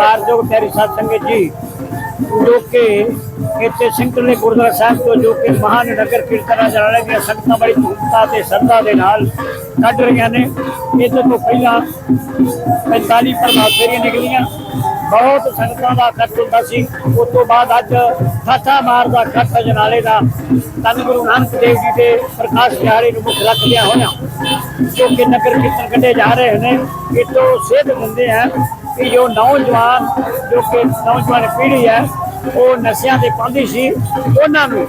ਸਤਿਕਾਰਯੋਗ ਪਿਆਰੀ ਸਾਧ ਸੰਗਤ ਜੀ, ਜੋ ਕਿ ਇੱਥੇ ਸਿੰਘਲੇ ਗੁਰਦੁਆਰਾ ਸਾਹਿਬ ਤੋਂ ਜੋ ਕਿ ਮਹਾਨ ਨਗਰ ਕੀਰਤਨ ਜਾਣੇ ਦੀਆਂ ਸੰਗਤਾਂ ਬੜੀ ਧੂਮਤਾ ਤੇ ਸ਼ਰਧਾ ਦੇ ਨਾਲ ਕੱਢ ਰਹੀਆਂ ਨੇ। ਇਹਦੇ ਤੋਂ ਪਹਿਲਾਂ 45 ਪ੍ਰਭਾਤ ਨਿਕਲੀਆਂ। ਬਹੁਤ ਸੰਗਤਾਂ ਦਾ ਇਕੱਠ ਹੁੰਦਾ ਸੀ। ਉਸ ਤੋਂ ਬਾਅਦ ਅੱਜ ਠਾਠਾ ਮਾਰ ਦਾ ਇਕੱਠ ਜਨਾਲੇ ਦਾ ਧੰਨ ਗੁਰੂ ਨਾਨਕ ਦੇਵ ਜੀ ਦੇ ਪ੍ਰਕਾਸ਼ ਦਿਹਾੜੇ ਨੂੰ ਮੁੱਖ ਰੱਖਦਿਆਂ ਹੋਇਆਂ ਜੋ ਕਿ ਨਗਰ ਕੀਰਤਨ ਕੱਢੇ ਜਾ ਰਹੇ ਨੇ। ਇਹ ਤੋਂ ਸੇਧ ਦਿੰਦੇ ਹਨ। ਕਿ ਜੋ ਨੌਜਵਾਨ, ਜੋ ਕਿ ਨੌਜਵਾਨ ਪੀੜ੍ਹੀ ਹੈ, ਉਹ ਨਸ਼ਿਆਂ ਦੇ ਪਾਉਂਦੀ ਸੀ, ਉਹਨਾਂ ਨੂੰ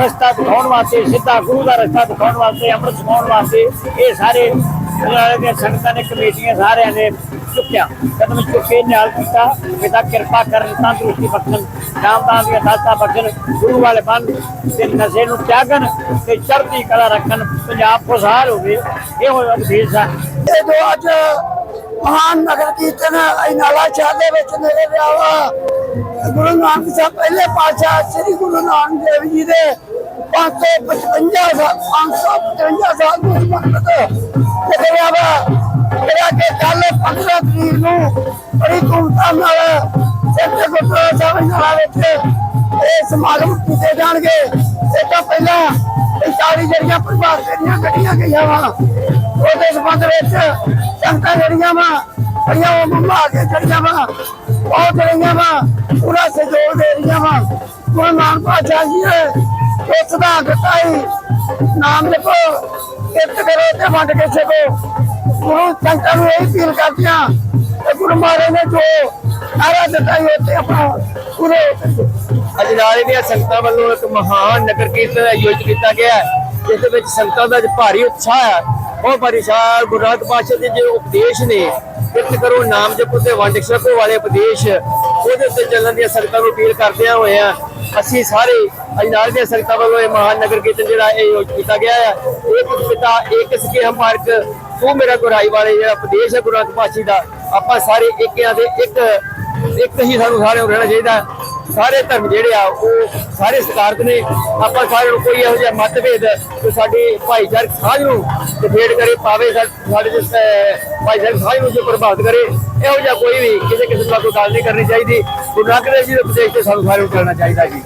ਰਸਤਾ ਦਿਖਾਉਣ ਵਾਸਤੇ, ਸਿੱਧਾ ਗੁਰੂ ਦਾ ਰਸਤਾ ਦਿਖਾਉਣ ਵਾਸਤੇ, ਅੰਮ੍ਰਿਤ ਛਕਾਉਣ ਵਾਸਤੇ ਇਹ ਸਾਰੇ ਜਿਹੜੇ ਦੀਆਂ ਸੰਗਤਾਂ ਨੇ, ਕਮੇਟੀਆਂ ਸਾਰਿਆਂ ਨੇ ਚੁੱਕਿਆ। ਕਦਮ ਚੁੱਕੇ ਨਾਲ ਕੀਤਾ ਪਿਤਾ ਕਿਰਪਾ ਕਰਨ, ਤੰਦਰੁਸਤੀ ਬਖਸ਼ਣ ਨਾਮਦਾਨ ਦੀਆਂ ਦਾਤਾ ਬਖਸ਼ਣ, ਗੁਰੂ ਵਾਲੇ ਬੰਦ ਤੇ ਨਸ਼ੇ ਨੂੰ ਤਿਆਗਣ ਤੇ ਚੜ੍ਹਦੀ ਕਲਾ ਰੱਖਣ, ਪੰਜਾਬ ਖੁਸ਼ਹਾਲ ਹੋਵੇ ਇਹ ਹੋਇਆ ਹੈ ਇਹ ਜੋ ਅੱਜ ਮਹਾਨ ਨਗਰ ਕੀਰਤਨ ਇਨਾਲਾ ਸ਼ਹਿਰ ਦੇ ਵਿੱਚ ਨੇੜੇ ਵਿਆ ਵਾ। ਗੁਰੂ ਨਾਨਕ ਸਾਹਿਬ, ਪਹਿਲੇ ਪਾਤਸ਼ਾਹ ਸ੍ਰੀ ਗੁਰੂ ਨਾਨਕ ਦੇਵ ਜੀ ਦੇ 555 ਸਾਲ 555 ਸਾਲ ਦੀ ਉਮਰ ਤੇ ਲਿਖਿਆ ਵਾ। ਜਿਹੜਾ ਕਿ ਕੱਲ 15 ਤਰੀਕ ਨੂੰ ਬੜੀ ਧੂਮਧਾਮ ਨਾਲ ਸੱਚੇ ਗੁਰਦੁਆਰਾ ਸਾਹਿਬ ਇਨਾਲਾ ਵਿੱਚ ਇਹ ਸਮਾਗਮ ਕੀਤੇ ਜਾਣਗੇ। ਇਹ ਤਾਂ ਪਹਿਲਾਂ 40 ਜਿਹੜੀਆਂ ਪ੍ਰਭਾਤ ਫੇਰੀਆਂ ਕੱਢੀਆਂ ਗਈਆਂ ਵਾ, ਉਹਦੇ ਸੰਬੰਧ ਵਿੱਚ ਸੰਗਤਾਂ ਜਿਹੜੀਆਂ ਵਾ, ਬੜੀਆਂ ਉਹ ਮੰਮਾ ਕੇ ਚੜੀਆਂ ਵਾ ਬਹੁਤ ਰਹੀਆਂ ਵਾ, ਪੂਰਾ ਸਹਿਯੋਗ ਦੇ ਰਹੀਆਂ ਵਾ। ਗੁਰੂ ਨਾਨਕ ਪਾਤਸ਼ਾਹ ਜੀ ਨੇ ਇਸ ਦਾ ਦਿੱਤਾਈ ਨਾਮ ਲਿਖੋ, ਕਿਰਤ ਕਰੋ ਤੇ ਵੰਡ ਕੇ ਛਕੋ। ਗੁਰੂ ਸੰਗਤਾਂ ਨੂੰ ਇਹ ਅਪੀਲ ਕਰਦੀਆਂ ਤੇ ਗੁਰੂ ਮਹਾਰਾਜ ਨੇ ਜੋ ਨਾਰਾ ਦਿੱਤਾ ਹੀ ਆਪਣਾ ਪੂਰੇ ਅੱਜ ਦੀਆਂ ਸੰਗਤਾਂ ਵੱਲੋਂ ਇੱਕ ਮਹਾਨ ਨਗਰ ਕੀਰਤਨ ਆਯੋਜਿਤ ਕੀਤਾ ਗਿਆ ਹੈ, ਜਿਸ ਦੇ ਵਿੱਚ ਸੰਗਤਾਂ ਦਾ ਭਾਰੀ ਉਤਸ਼ਾਹ ਹੈ। ਬਹੁਤ ਭਾਰੀ ਉਤਸ਼ਾਹ ਪਾਤਸ਼ਾਹ ਦੇ ਜੋ ਉਪਦੇਸ਼ ਨੇ ਕਿਰਤ ਕਰੋ ਨਾਮ ਜਪੋ ਤੇ ਵੰਡ ਛਕੋ ਵਾਲੇ ਉਪਦੇਸ਼, ਉਹਦੇ ਉੱਤੇ ਚੱਲਣ ਦੀਆਂ ਸੰਗਤਾਂ ਨੂੰ ਅਪੀਲ ਕਰਦਿਆਂ ਹੋਇਆਂ ਅਸੀਂ ਸਾਰੇ ਅੱਜ ਦੀਆਂ ਸੰਗਤਾਂ ਵੱਲੋਂ ਇਹ ਮਹਾਨ ਨਗਰ ਕੀਰਤਨ ਜਿਹੜਾ ਇਹ ਆਯੋਜਿਤ ਕੀਤਾ ਗਿਆ ਹੈ। ਇੱਕ ਪਿਤਾ, ਇੱਕ ਸਕੇ ਹਮਾਰਕ ਤੂੰ ਮੇਰਾ ਗੁਰਾਈ ਵਾਲੇ ਜਿਹੜਾ ਉਪਦੇਸ਼ ਹੈ ਗੁਰੂ ਨਾਨਕ ਪਾਤਸ਼ਾਹ ਦਾ, ਆਪਾਂ ਸਾਰੇ ਇੱਕਿਆਂ ਦੇ ਇੱਕ ਇੱਕ ਹੀ ਸਾਨੂੰ ਸਾਰਿਆਂ ਨੂੰ ਰਹਿਣਾ ਚਾਹੀਦਾ। ਸਾਰੇ ਧਰਮ ਜਿਹੜੇ ਆ, ਉਹ ਸਾਰੇ ਸਤਿਕਾਰਤ ਨੇ। ਆਪਾਂ ਸਾਰਿਆਂ ਨੂੰ ਕੋਈ ਇਹੋ ਜਿਹਾ ਮਤਭੇਦ ਜੋ ਸਾਡੇ ਭਾਈਚਾਰਕ ਸਾਂਝ ਨੂੰ ਡਿਫੇਟ ਕਰੇ ਪਾਵੇ ਸਾਡੇ ਜਿਸ ਭਾਈਚਾਰਕ ਸਾਂਝ ਨੂੰ ਜੋ ਪ੍ਰਭਾਵਿਤ ਕਰੇ, ਇਹੋ ਜਿਹਾ ਕੋਈ ਵੀ ਕਿਸੇ ਕਿਸਮ ਦਾ ਕੋਈ ਗੱਲ ਨਹੀਂ ਕਰਨੀ ਚਾਹੀਦੀ। ਗੁਰੂ ਨਾਨਕ ਦੇਵ ਜੀ ਦੇ ਉਪਦੇਸ਼ ਤੇ ਸਾਨੂੰ ਸਾਰਿਆਂ ਨੂੰ ਚੱਲਣਾ ਚਾਹੀਦਾ ਜੀ।